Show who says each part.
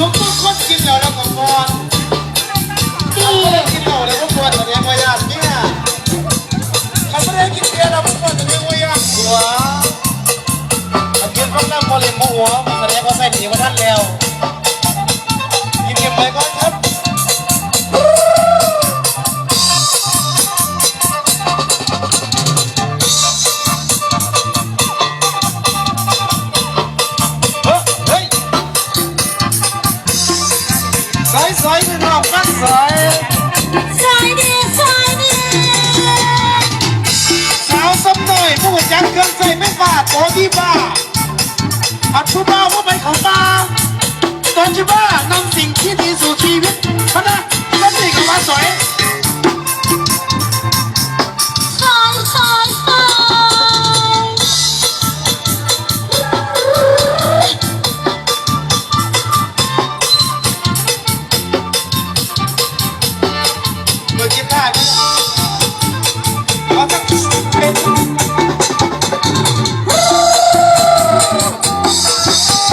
Speaker 1: ลูกผู้คนกินแล้วแล้วก็พอดตู้กินเหล้าแล้วก็พอดตอนนี้พยานเนี่ยเขาไได้กินเบียร์แล้วก็อดตอนนี้พยานหัวกินข้วหน้าพอล่นมหัวมันแสดงว่ใส่หนีมาท่านแลว สายสายพี่น้องกันสาย
Speaker 2: สาเดีสาเดี
Speaker 1: สาวซ้หน่อยผู้จัดเครื่องใส่ไม่บาดโตที่บ้าอัดผู้บ้าว่าไปเขาบ้าตอนที่บ้านำสิ่งที่ดีสู่ชีวิต